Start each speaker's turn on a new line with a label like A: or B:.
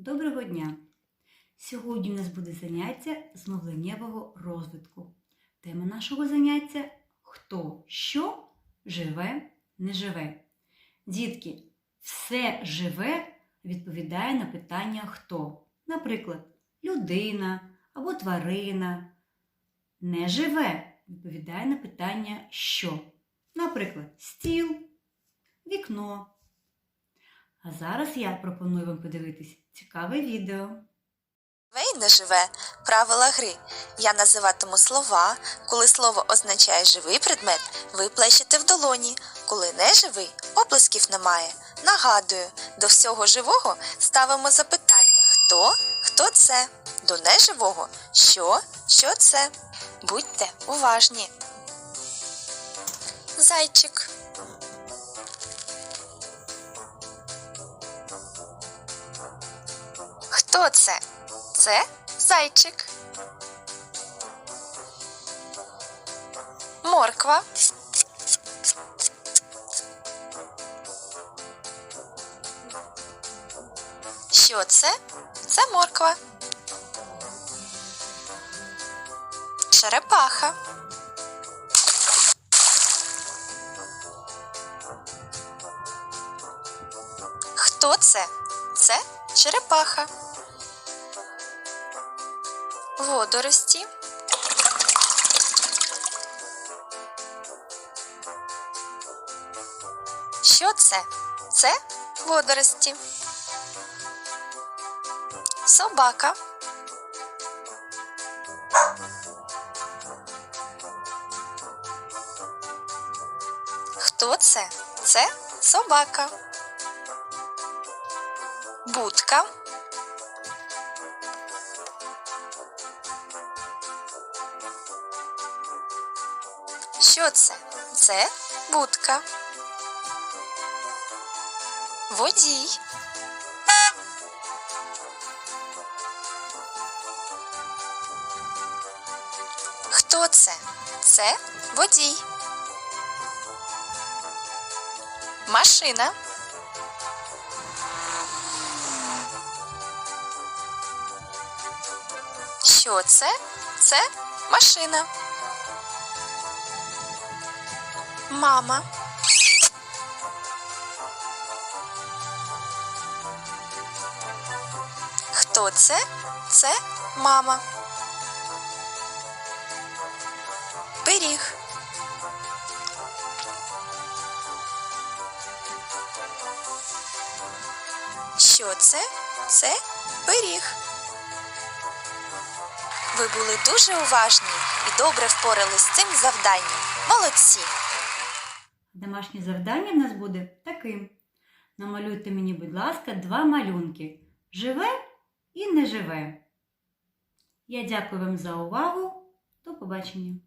A: Доброго дня! Сьогодні у нас буде заняття з мовленнєвого розвитку. Тема нашого заняття хто що живе, не живе. Дітки, все живе відповідає на питання хто. Наприклад, людина або тварина. Не живе відповідає на питання що. Наприклад, стіл, вікно. А зараз я пропоную вам подивитись цікаве відео.
B: І не живе правила гри. Я називатиму слова. Коли слово означає живий предмет, ви плещете в долоні. Коли не живий, оплесків немає. Нагадую, до всього живого ставимо запитання: хто, хто це? До неживого що, що це? Будьте уважні. Зайчик. Хто це? Це зайчик. Морква. Що це? Це морква. Черепаха. Хто це? Це черепаха. Водорості. Що це? Це водорості. Собака. Хто це? Це собака. Будка. Що це? Це будка. Водій. Хто це? Це водій. Машина. Що це? Це машина. Мама. Хто це? Це мама. Пиріг. Що це? Це пиріг. Ви були дуже уважні і добре впорались з цим завданням. Молодці!
A: Домашнє завдання в нас буде таким. Намалюйте мені, будь ласка, два малюнки живе і не живе. Я дякую вам за увагу. До побачення!